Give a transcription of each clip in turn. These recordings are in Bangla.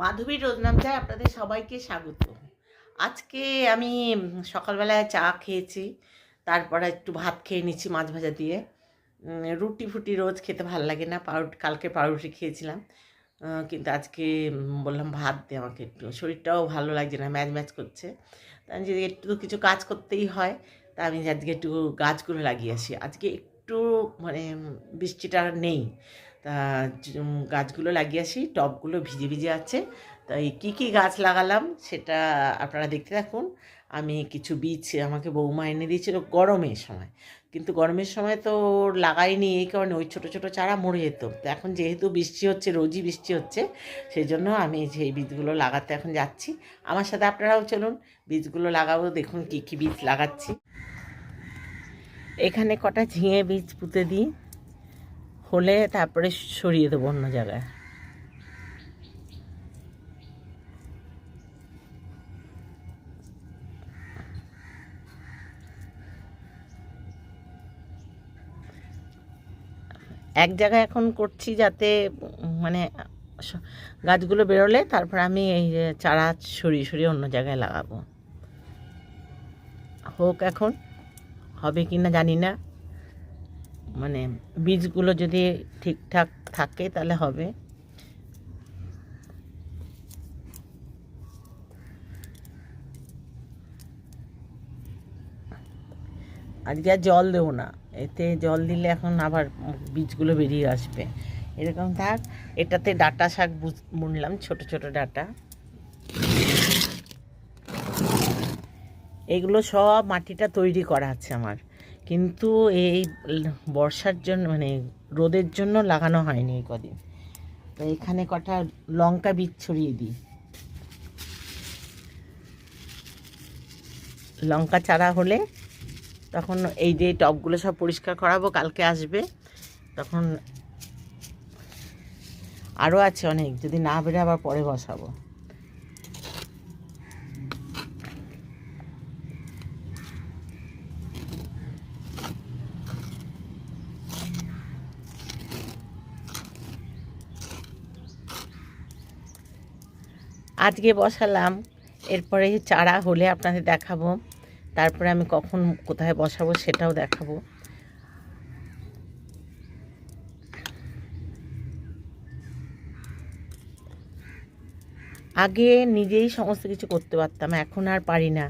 মাধবী রোজনামচায় আপনাদের সবাইকে স্বাগত। আজকে আমি সকালবেলায় চা খেয়েছি, তারপরে একটু ভাত খেয়ে নিচ্ছি মাছ ভাজা দিয়ে। রুটি ফুটি রোজ খেতে ভালো লাগে না পাউরুটি কালকে পাউরুটি খেয়েছিলাম। কিন্তু আজকে বললাম ভাত দে আমাকে একটু, শরীরটাও ভালো লাগছে না, ম্যাচ ম্যাচ করছে। তা আমি যদি একটু কিছু কাজ করতেই হয়, তা আমি আজকে একটু গাছগুলো লাগিয়ে আসি। আজকে একটু মানে বৃষ্টিটা নেই। তা গাছগুলো লাগিয়ে আসি, টবগুলো ভিজে ভিজে আছে। তাই কী কী গাছ লাগালাম সেটা আপনারা দেখতে থাকুন। আমি কিছু বীজ আমাকে বৌমা এনে দিয়েছিল গরমের সময়। কিন্তু গরমের সময় তো লাগাইনি, এই কারণে ওই ছোটো ছোটো চারা মরে যেত। তো এখন যেহেতু বৃষ্টি হচ্ছে, রোজই বৃষ্টি হচ্ছে সেই জন্য আমি সেই বীজগুলো লাগাতে এখন যাচ্ছি। আমার সাথে আপনারাও চলুন, বীজগুলো লাগাবো, দেখুন কী কী বীজ লাগাচ্ছি। এখানে কটা ঝিঙে বীজ পুঁতে দিই। হলে তারপরে সরিয়ে দেবো অন্য জায়গায়। এক জায়গায় এখন করছি যাতে মানে গাছগুলো বেরোলে তারপর আমি এই চারা সরিয়ে সরিয়ে অন্য জায়গায় লাগাবো। হোক এখন, হবে কি না জানি না। মানে বীজগুলো যদি ঠিকঠাক থাকে তাহলে হবে। আজকে আর জল দেবো না। এতে জল দিলে এখন আবার বীজগুলো বেরিয়ে আসবে। এরকম থাক, এটাতে ডাটা শাক বুনলাম, ছোট ছোট ডাটা। এগুলো সব মাটিটা তৈরি করা আছে আমার। কিন্তু এই বর্ষার জন্য মানে রোদের জন্য লাগানো হয়নি এই কদিন। তো এখানে কটা লঙ্কা বীজ ছড়িয়ে দিই। লঙ্কা চারা হলে তখন এই যে টবগুলো সব পরিষ্কার করাবো, কালকে আসবে। তখন আরও আছে অনেক, যদি না বেরো আবার পরে বসাবো। আজকে বসালাম। এরপরে চারা হলে আপনাদের দেখাবো। তারপরে আমি কখন কোথায় বসাবো সেটাও দেখাবো। আগে নিজেই সমস্ত কিছু করতে পারতাম, এখন আর পারি না।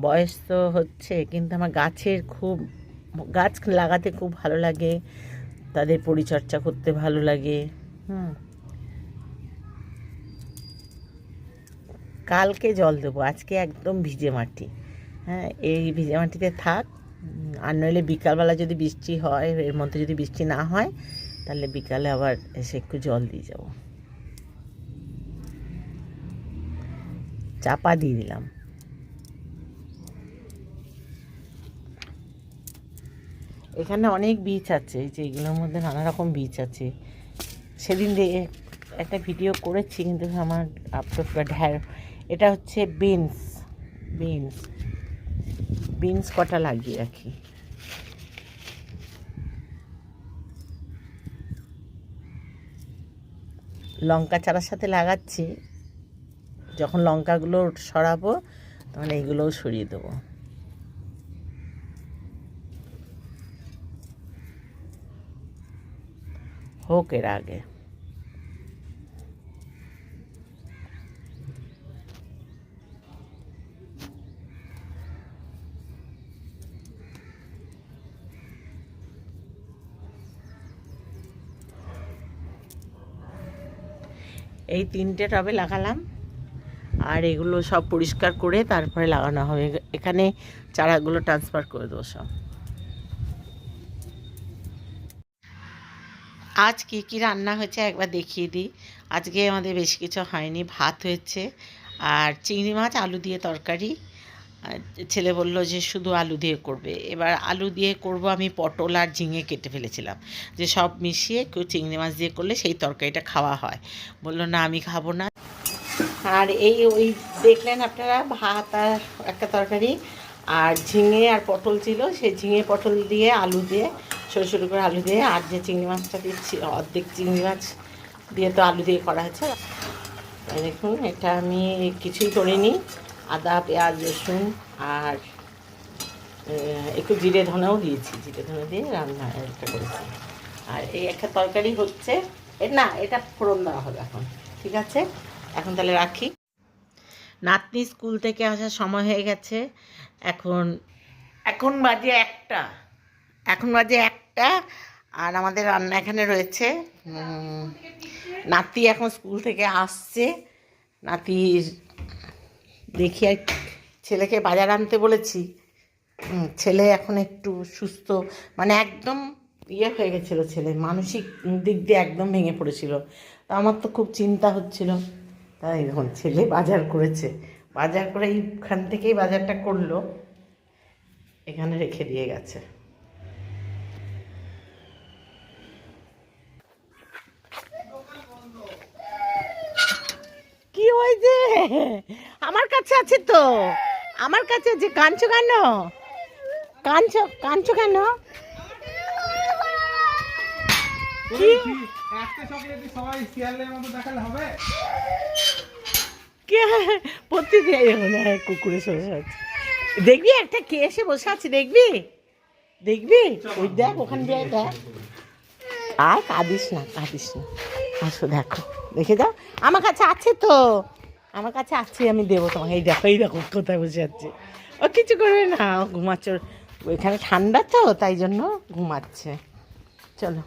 বয়স তো হচ্ছে, কিন্তু আমার গাছের খুব, গাছ লাগাতে খুব ভালো লাগে, তাদের পরিচর্যা করতে ভালো লাগে। হুম। কালকে জল দেবো, আজকে একদম ভিজে মাটি। হ্যাঁ এই ভিজে মাটিতে থাক। আর নইলে বিকালবেলা যদি বৃষ্টি হয়, এর মধ্যে যদি বৃষ্টি না হয়, তাহলে বিকালে আবার এসে একটু জল দিয়ে যাব। চাপা দিয়ে দিলাম। এখানে অনেক বীজ আছে যে এগুলোর মধ্যে নানা রকম বীজ আছে। সেদিন একটা ভিডিও করেছি, কিন্তু আমার আপলোড করা ঢ্যার এটা হচ্ছে বিনস বিনস বিনস কটা লাগিয়ে রাখি। লঙ্কা চারার সাথে লাগাচ্ছি, যখন লঙ্কাগুলো সরাবো, তখন এইগুলোও সরিয়ে দেবো। হোক এর আগে। এই তিনটে টবে লাগালাম। আর এগুলো সব পরিষ্কার করে তারপরে লাগানো হবে। এখানে চারাগুলো ট্রান্সফার করে দেবো সব। আজ কি কি রান্না হয়েছে একবার দেখিয়ে দিই। আজকে আমাদের বেশি কিছু হয়নি। ভাত হয়েছে আর চিংড়ি মাছ, আলু দিয়ে তরকারি। ছেলে বলল যে শুধু আলু দিয়ে করবে। এবার আলু দিয়ে করব আমি পটল আর ঝিঙে কেটে ফেলেছিলাম। যে সব মিশিয়ে কেউ চিংড়ি মাছ দিয়ে করলে সেই তরকারিটা খাওয়া হয়। বলল, না, আমি খাব না। আর এই, ওই দেখলেন আপনারা, ভাত আর একটা তরকারি। আর ঝিঙে আর পটল ছিল, সেই ঝিঙে পটল দিয়ে আলু দিয়ে ছোটো ছোটো করে আলু দিয়ে, আর যে চিংড়ি মাছটা দিচ্ছি, অর্ধেক চিংড়ি মাছ দিয়ে তো আলু দিয়ে করা হয়েছে দেখুন, এটা আমি কিছুই করিনি আদা, পেঁয়াজ, রসুন আর একটু জিরে ধনেও দিয়েছি। জিরে ধনে দিয়ে রান্না এটা করেছি। আর এই একটা তরকারি হচ্ছে না, এটা ফোড়ন দেওয়া হবে এখন, ঠিক আছে? এখন তাহলে রাখি। নাতনি স্কুল থেকে আসার সময় হয়ে গেছে। এখন এখন বাজে একটা, এখন বাজে একটা, আর আমাদের রান্না এখানে রয়েছে। নাতি এখন স্কুল থেকে আসছে। নাতির দেখি আর ছেলেকে বাজার আনতে বলেছি। ছেলে এখন একটু সুস্থ মানে একদম ইয়ে হয়ে গেছিল ছেলে, মানসিক দিক দিয়ে একদম ভেঙে পড়েছিল। তা আমার তো খুব চিন্তা হচ্ছিল। তাই এখন ছেলে বাজার করেছে। বাজার করে এইখান থেকেই বাজারটা করল। এখানে রেখে দিয়ে গেছে। কি হয়েছে? আমার কাছে আছে তো। আমার কাছে যে কাঞ্চো কেন? কাঞ্চো কাঞ্চো কেন? প্রতিদিন কুকুরে বসে আছে দেখবি একটা কে এসে বসে আছে দেখবি? দেখবি? ওই দেখ ওখান দিয়ে দেখ। আর কাঁদিস না কাঁদিস না। আসো দেখো দেখে যাও। আমার কাছে আছে তো। আমার কাছে আছে আমি দেবো তোমাকে। এই দেখো এই দেখো কোথায় বসে আছে। ও কিছু করবে না ও ঘুমাচ্ছে। ওইখানে ঠান্ডা তো তাই জন্য ঘুমাচ্ছে। চলো।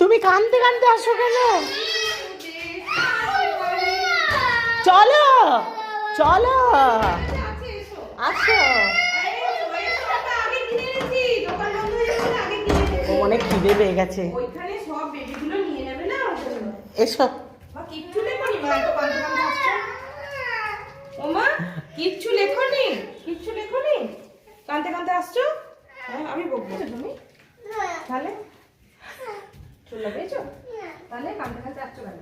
তুমি কানতে কানতে আসো কেন? চলো চলো। আসো। অনেক খিদে পেয়ে গেছে। এসো। কিচ্ছু লেখনি? কিচ্ছু লেখনি? কাঁদতে কাঁদতে আসছো? হ্যাঁ, আমি বকবো। তুমি? তাহলে? চলে পেয়েছ তাহলে কাঁদতে কাঁদতে আসছো কেন?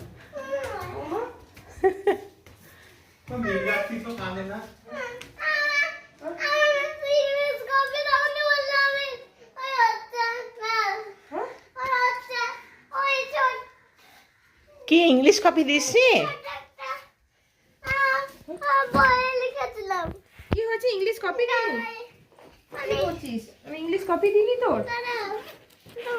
কি ইংলিশ কপি দিসনি কি হয়েছে ইংলিশ কপি কেন কি করছিস? আমি ইংলিশ কপি দিইনি তোর? তো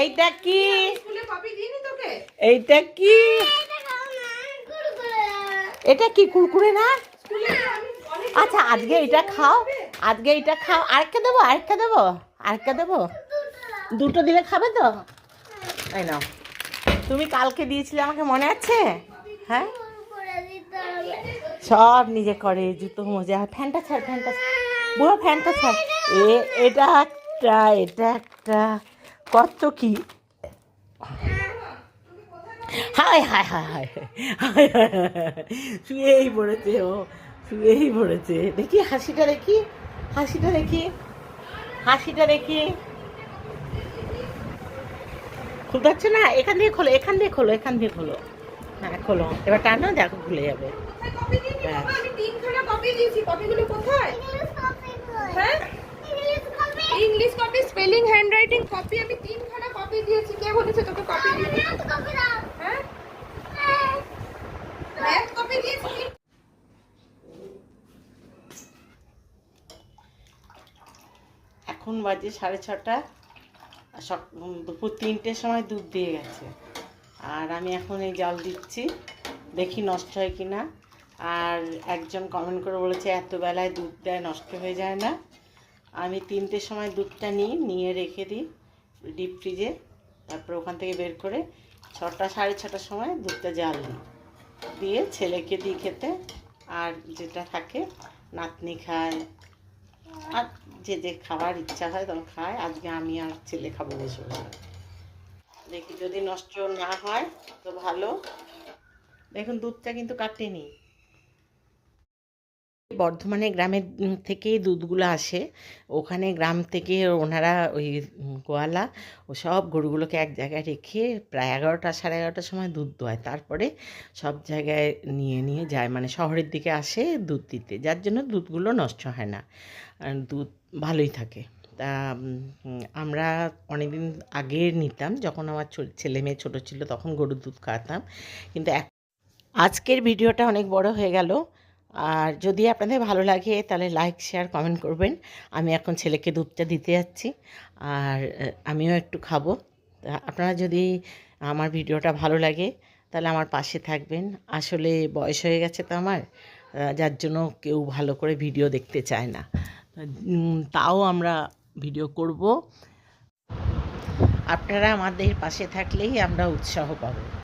এইটা কি? স্কুলে কপি দিইনি তোকে। এইটা কি? এটা কি কুরকুরে না? আচ্ছা আজকে এটা খাও। আজকে এটা খাও। আরেকটা দেবো আরেকটা দেবো আরেকটা দেবো। দুটো। দিলে খাবে তো? তাই না তুমি কালকে দিয়েছিলে আমাকে মনে আছে? হ্যাঁ? সব নিজে করে, জুতো মোজা, ফ্যানটা ছাড়, ফ্যানটা বুড়ো, ফ্যানটা ছাড়। এ, এটা একটা এটা একটা। কত কি? হায় হায় হায় হায় হায়। শুয়েই পড়েছে ও, শুয়েই পড়েছে। দেখি হাসিটা দেখি হাসিটা দেখি হাসিটা দেখি। খুলতে পারছ না? এখান দিয়ে খোলো এখান দিয়ে খোলো এখান দিয়ে খোলো। হ্যাঁ খোলো। এবার টানো দেখো খুলে যাবে। দিয়েছি হ্যাঁ। কপি দিয়েছি। কপিগুলো কোথায়? হ্যাঁ? English copy spelling handwriting copy আমি তিনখানা কপি দিয়েছি। কে বলেছে তোকে কপি দিতে? হ্যাঁ? ম্যাথ কপি দিয়েছি। এখন বাজে সাড়ে ছটা। সক দুপুর তিনটের সময় দুধ দিয়ে গেছে। আর আমি এখন এই জল দিচ্ছি, দেখি নষ্ট হয় কি না আর একজন কমেন্ট করে বলেছে, এত বেলায় দুধ দেয়, নষ্ট হয়ে যায় না। আমি তিনটের সময় দুধটা নিই, নিয়ে রেখে দিই ডিপ ফ্রিজে তারপর ওখান থেকে বের করে ছটা, সাড়ে ছটার সময় দুধটা জাল দিই দিয়ে ছেলেকে দিই খেতে। আর যেটা থাকে, নাতনি খায়। আর যে যে খাবার ইচ্ছা হয় তখন খায়। আজকে আমি আর ছেলে খাব বসে বসে দেখি যদি নষ্ট না হয় তো ভালো। দেখুন, দুধটা কিন্তু কাটেনি। বর্ধমানে গ্রামের থেকেই দুধগুলো আসে। ওখানে গ্রাম থেকে ওনারা ওই গোয়ালা, ও সব গরুগুলোকে এক জায়গায় রেখে প্রায় এগারোটা, সাড়ে এগারোটার সময় দুধ দোয় তারপরে সব জায়গায় নিয়ে নিয়ে যায় মানে শহরের দিকে আসে দুধ দিতে। যার জন্য দুধগুলো নষ্ট হয় না। দুধ ভালোই থাকে। তা আমরা অনেকদিন আগে নিতাম, যখন আমার ছেলে মেয়ে ছোটো ছিল, তখন গরুর দুধ খাওয়াতাম। কিন্তু আজকের ভিডিওটা অনেক বড় হয়ে গেল। আর যদি আপনাদের ভালো লাগে, তাহলে লাইক শেয়ার কমেন্ট করবেন। আমি এখন ছেলেকে দুধটা দিতে যাচ্ছি, আর আমিও একটু খাব। আপনারা যদি আমার ভিডিওটা ভালো লাগে, তাহলে আমার পাশে থাকবেন। আসলে বয়স হয়ে গেছে তো আমার যার জন্য কেউ ভালো করে ভিডিও দেখতে চায় না। তাও আমরা ভিডিও করব। আপনারা আমাদের পাশে থাকলেই আমরা উৎসাহ পাবো।